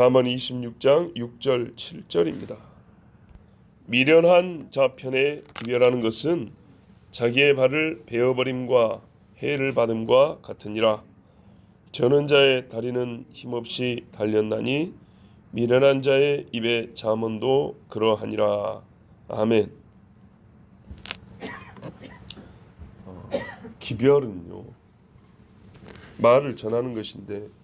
잠언 26장 6절 7절입니다. 미련한 자편에 기별하는 것은 자기의 발을 베어버림과 해를 받음과 같으니라. 저는 자의 다리는 힘없이 달렸나니 미련한 자의 입에 잠언도 그러하니라. 아멘. 어, 기별은요 말을 전하는 것인데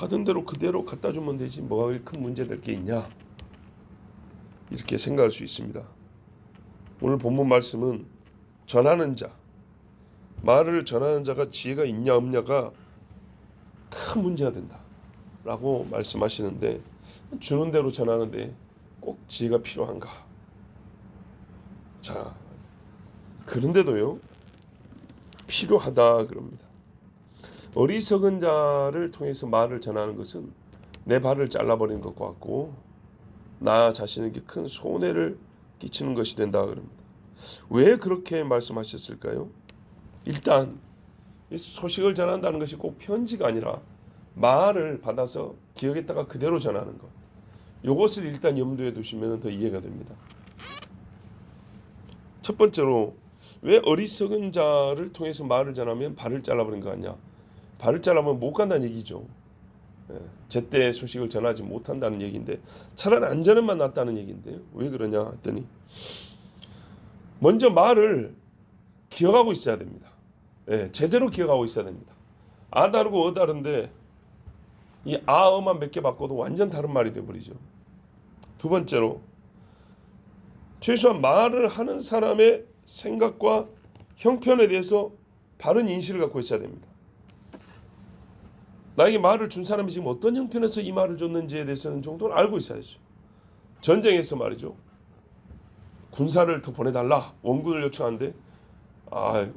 받은 대로 그대로 갖다 주면 되지 뭐가 큰 문제 될 게 있냐 이렇게 생각할 수 있습니다. 오늘 본문 말씀은 전하는 자 말을 전하는 자가 지혜가 있냐 없냐가 큰 문제가 된다라고 말씀하시는데 주는 대로 전하는데 꼭 지혜가 필요한가? 자 그런데도요 필요하다 그럽니다. 어리석은 자를 통해서 말을 전하는 것은 내 발을 잘라버리는 것과 같고 나 자신에게 큰 손해를 끼치는 것이 된다 그럽니다. 왜 그렇게 말씀하셨을까요? 일단 이 소식을 전한다는 것이 꼭 편지가 아니라 말을 받아서 기억에다가 그대로 전하는 것. 이것을 일단 염두에 두시면 더 이해가 됩니다. 첫 번째로 왜 어리석은 자를 통해서 말을 전하면 발을 잘라버린 거 아니야? 발을 잘라면 못 간다는 얘기죠. 예, 제때 소식을 전하지 못한다는 얘기인데 차라리 안전은만 낫다는 얘기인데요. 왜 그러냐 했더니 먼저 말을 기억하고 있어야 됩니다. 예, 제대로 기억하고 있어야 됩니다. 아 다르고 어 다른데 이 아어만 몇 개 바꿔도 완전 다른 말이 돼버리죠. 두 번째로 최소한 말을 하는 사람의 생각과 형편에 대해서 바른 인식을 갖고 있어야 됩니다. 나에게 말을 준 사람이 지금 어떤 형편에서 이 말을 줬는지에 대해서는 정도는 알고 있어야죠. 전쟁에서 말이죠. 군사를 더 보내달라 원군을 요청하는데 아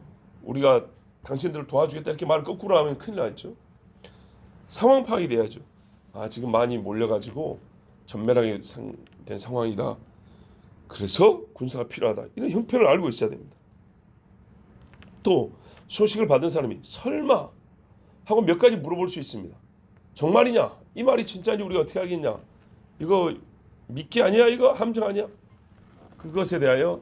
우리가 당신들을 도와주겠다 이렇게 말을 거꾸로 하면 큰일 나죠. 상황 파악이 돼야죠. 아 지금 많이 몰려가지고 전멸하게 상- 된 상황이다. 그래서 군사가 필요하다. 이런 형편을 알고 있어야 됩니다. 또 소식을 받은 사람이 설마 하고 몇 가지 물어볼 수 있습니다. 정말이냐? 이 말이 진짜인지 우리가 어떻게 알겠냐? 이거 믿기 아니야? 이거 함정 아니야? 그것에 대하여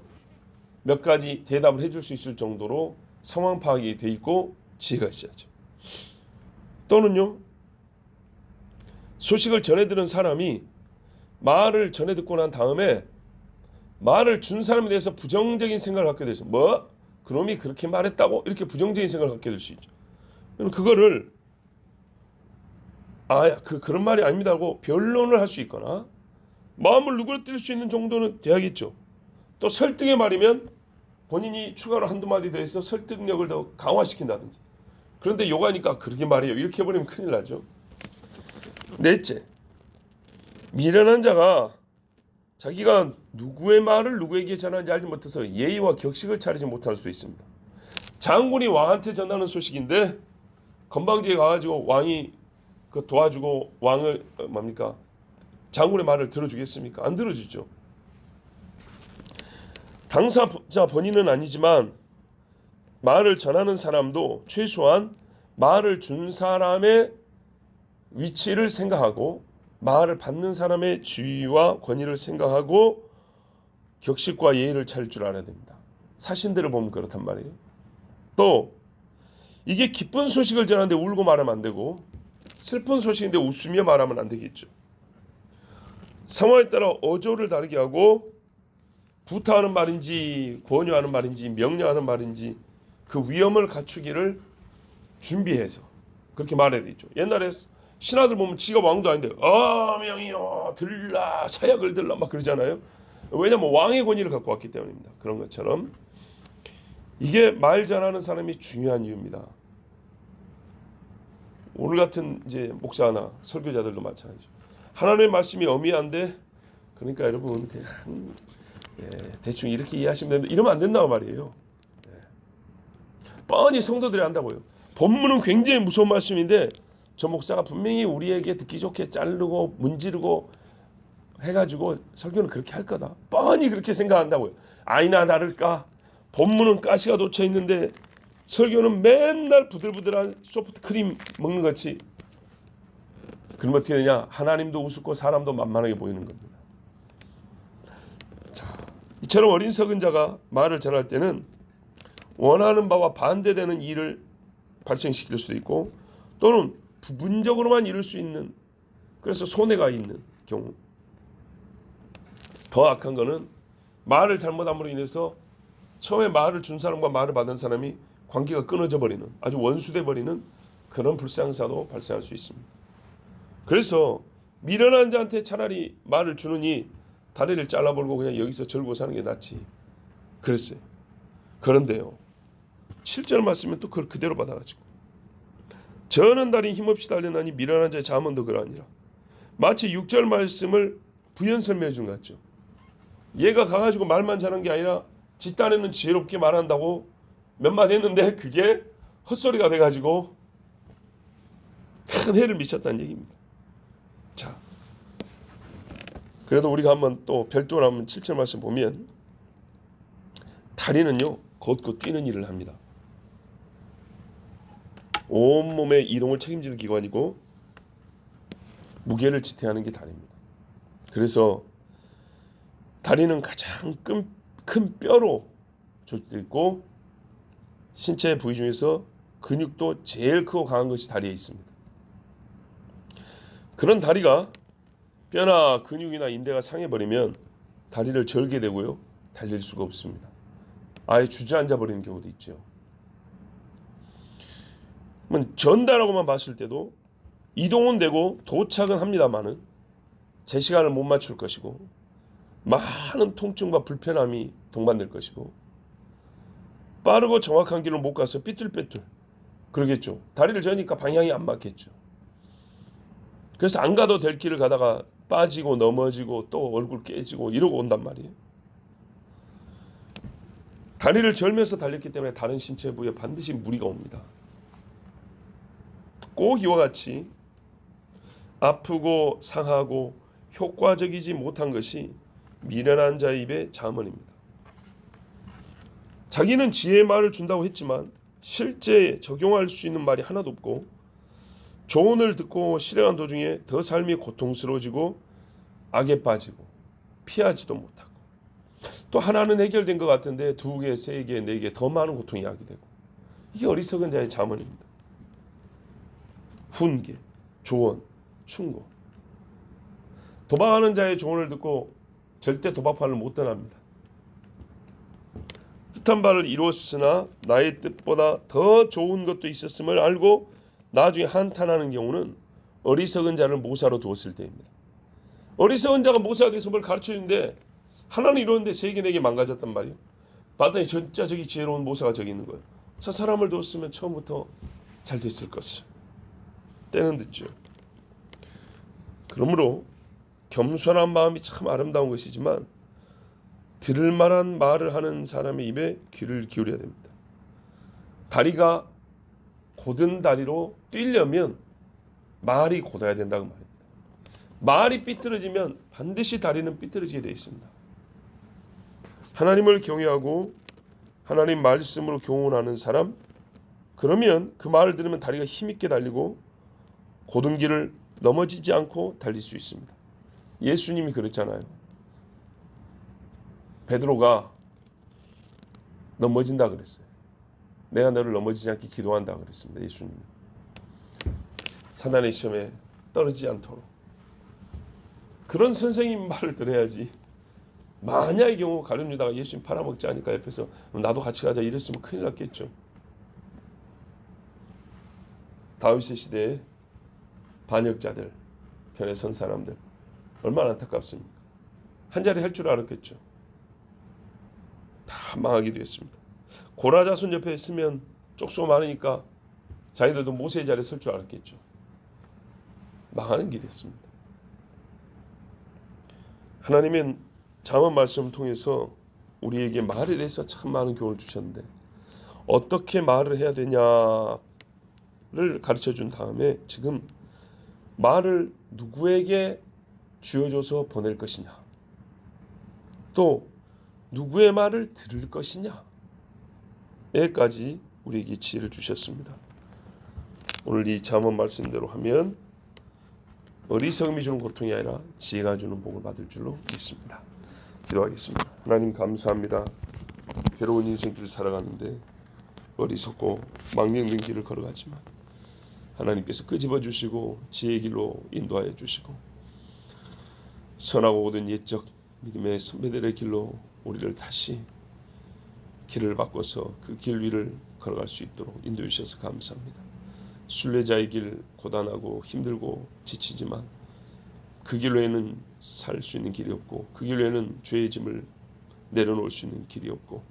몇 가지 대답을 해줄 수 있을 정도로 상황 파악이 돼 있고 지혜가 있어야죠. 또는요, 소식을 전해 들은 사람이 말을 전해 듣고 난 다음에 말을 준 사람에 대해서 부정적인 생각을 갖게 돼서 뭐 그놈이 그렇게 말했다고 이렇게 부정적인 생각을 갖게 될 수 있죠. 그거를 아 그 그런 말이 아닙니다고 변론을 할 수 있거나 마음을 누그러뜨릴 수 있는 정도는 돼야겠죠. 또 설득의 말이면 본인이 추가로 한두 마디 더해서 설득력을 더 강화시킨다든지. 그런데 요가니까 그렇게 말해요. 이렇게 해버리면 큰일 나죠. 넷째, 미련한 자가 자기가 누구의 말을 누구에게 전하는지 알지 못해서 예의와 격식을 차리지 못할 수도 있습니다. 장군이 왕한테 전하는 소식인데 건방지게 가가지고 왕이 그 도와주고 왕을 어, 뭡니까 장군의 말을 들어주겠습니까? 안 들어주죠. 당사자 본인은 아니지만 말을 전하는 사람도 최소한 말을 준 사람의 위치를 생각하고 말을 받는 사람의 지위와 권위를 생각하고 격식과 예의를 차릴 줄 알아야 됩니다. 사신들을 보면 그렇단 말이에요. 또 이게 기쁜 소식을 전하는데 울고 말하면 안 되고 슬픈 소식인데 웃으며 말하면 안 되겠죠. 상황에 따라 어조를 다르게 하고 부탁하는 말인지 권유하는 말인지 명령하는 말인지 그 위험을 갖추기를 준비해서 그렇게 말해야 되죠. 옛날에 신하들 보면 지가 왕도 아닌데 어명이요 들라 사약을 들라 막 그러잖아요. 왜냐면 왕의 권위를 갖고 왔기 때문입니다. 그런 것처럼 이게 말 잘하는 사람이 중요한 이유입니다. 오늘 같은 이제 목사나 설교자들도 마찬가지죠. 하나님의 말씀이 어미한데 그러니까 여러분 그냥 예, 대충 이렇게 이해하시면 됩니다. 이러면 안 된다고 말이에요. 예. 뻔히 성도들이 한다고요. 본문은 굉장히 무서운 말씀인데 저 목사가 분명히 우리에게 듣기 좋게 자르고 문지르고 해가지고 설교는 그렇게 할 거다. 뻔히 그렇게 생각한다고요. 아니나 다를까 본문은 가시가 돋쳐 있는데 설교는 맨날 부들부들한 소프트 크림 먹는 것이 그럼 어떻게 되냐? 하나님도 우습고 사람도 만만하게 보이는 겁니다. 자, 이처럼 어린 석은 자가 말을 전할 때는 원하는 바와 반대되는 일을 발생시킬 수도 있고 또는 부분적으로만 이룰 수 있는 그래서 손해가 있는 경우 더 악한 거는 말을 잘못함으로 인해서 처음에 말을 준 사람과 말을 받은 사람이 관계가 끊어져 버리는 아주 원수돼 버리는 그런 불상사도 발생할 수 있습니다. 그래서 미련한 자한테 차라리 말을 주느니 다리를 잘라버리고 그냥 여기서 절고 사는 게 낫지. 그랬어요. 그런데요. 7절 말씀은 또 그걸 그대로 받아가지고 저는 달인 힘없이 달려나니 미련한 자의 잠언 도 그러하니라. 마치 6절 말씀을 부연 설명해 준 것 같죠. 얘가 가가지고 말만 잘한 게 아니라 지 딴에는 지혜롭게 말한다고 몇 마디 했는데 그게 헛소리가 돼가지고 큰 해를 미쳤다는 얘기입니다. 자, 그래도 우리가 한번 또 별도로 한번 7절 말씀 보면 다리는요 걷고 뛰는 일을 합니다. 온 몸의 이동을 책임지는 기관이고 무게를 지탱하는 게 다리입니다. 그래서 다리는 가장 큰, 큰 뼈로 조직되어 있고 신체 부위 중에서 근육도 제일 크고 강한 것이 다리에 있습니다. 그런 다리가 뼈나 근육이나 인대가 상해버리면 다리를 절게 되고요. 달릴 수가 없습니다. 아예 주저앉아 버리는 경우도 있죠. 전다라고만 봤을 때도 이동은 되고 도착은 합니다만은 제 시간을 못 맞출 것이고 많은 통증과 불편함이 동반될 것이고 빠르고 정확한 길을 못 가서 삐뚤빼뚤 그러겠죠. 다리를 저니까 방향이 안 맞겠죠. 그래서 안 가도 될 길을 가다가 빠지고 넘어지고 또 얼굴 깨지고 이러고 온단 말이에요. 다리를 절면서 달렸기 때문에 다른 신체 부위에 반드시 무리가 옵니다. 꼭 이와 같이 아프고 상하고 효과적이지 못한 것이 미련한 자의 입의 자문입니다. 자기는 지혜의 말을 준다고 했지만 실제 적용할 수 있는 말이 하나도 없고 조언을 듣고 실행한 도중에 더 삶이 고통스러워지고 악에 빠지고 피하지도 못하고 또 하나는 해결된 것 같은데 두 개, 세 개, 네 개 더 많은 고통이 야기 되고 이게 어리석은 자의 자문입니다. 훈계, 조언, 충고. 도박하는 자의 조언을 듣고 절대 도박판을 못 떠납니다. 뜻한 바를 이루었으나 나의 뜻보다 더 좋은 것도 있었음을 알고 나중에 한탄하는 경우는 어리석은 자를 모사로 두었을 때입니다. 어리석은 자가 모사가 돼서 뭘 가르쳐 주는데 하나는 이러는데 세계 네개 망가졌단 말이에요. 봤더니 진짜 저기 지혜로운 모사가 저기 있는 거예요. 저 사람을 뒀으면 처음부터 잘 됐을 것을. 때는 늦죠. 그러므로 겸손한 마음이 참 아름다운 것이지만 들을 만한 말을 하는 사람의 입에 귀를 기울여야 됩니다. 다리가 곧은 다리로 뛰려면 말이 곧아야 된다고 말입니다. 말이 삐뚤어지면 반드시 다리는 삐뚤어지게 되어 있습니다. 하나님을 경외하고 하나님 말씀으로 교훈하는 사람 그러면 그 말을 들으면 다리가 힘있게 달리고 고든 길을 넘어지지 않고 달릴 수 있습니다. 예수님이 그랬잖아요. 베드로가 넘어진다 그랬어요. 내가 너를 넘어지지 않게 기도한다 그랬습니다. 예수님. 사단의 시험에 떨어지지 않도록. 그런 선생님 말을 들어야지. 만약의 경우 가룟 유다가 예수님 팔아먹지 않으니까 옆에서 나도 같이 가자 이랬으면 큰일 났겠죠. 다윗의 시대에 반역자들 편에 선 사람들 얼마나 안타깝습니까? 한 자리 할 줄 알았겠죠. 다 망하게 되었습니다. 고라 자손 옆에 있으면 쪽수가 많으니까 자기들도 모세의 자리에 설 줄 알았겠죠. 망하는 길이었습니다. 하나님은 자문 말씀을 통해서 우리에게 말에 대해서 참 많은 교훈을 주셨는데 어떻게 말을 해야 되냐를 가르쳐 준 다음에 지금 말을 누구에게 쥐어줘서 보낼 것이냐 또 누구의 말을 들을 것이냐 에까지 우리에게 지혜를 주셨습니다. 오늘 이 잠언 말씀대로 하면 어리석음이 주는 고통이 아니라 지혜가 주는 복을 받을 줄로 믿습니다. 기도하겠습니다. 하나님 감사합니다. 괴로운 인생길 살아가는데 어리석고 망령된 길을 걸어가지만 하나님께서 끄집어 주시고 지혜의 길로 인도하여 주시고 선하고 고든 옛적 믿음의 선배들의 길로 우리를 다시 길을 바꿔서 그 길 위를 걸어갈 수 있도록 인도해 주셔서 감사합니다. 순례자의 길 고단하고 힘들고 지치지만 그 길로에는 살 수 있는 길이 없고 그 길로에는 죄의 짐을 내려놓을 수 있는 길이 없고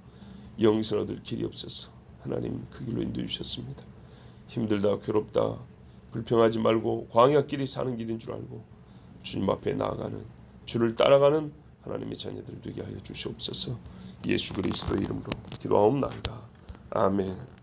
영생 얻을 길이 없어서 하나님 그 길로 인도해 주셨습니다. 힘들다 괴롭다 불평하지 말고 광야 길이 사는 길인 줄 알고 주님 앞에 나아가는 주를 따라가는 하나님의 자녀들 되게 하여 주시옵소서. 예수 그리스도의 이름으로 기도하옵나이다. 아멘.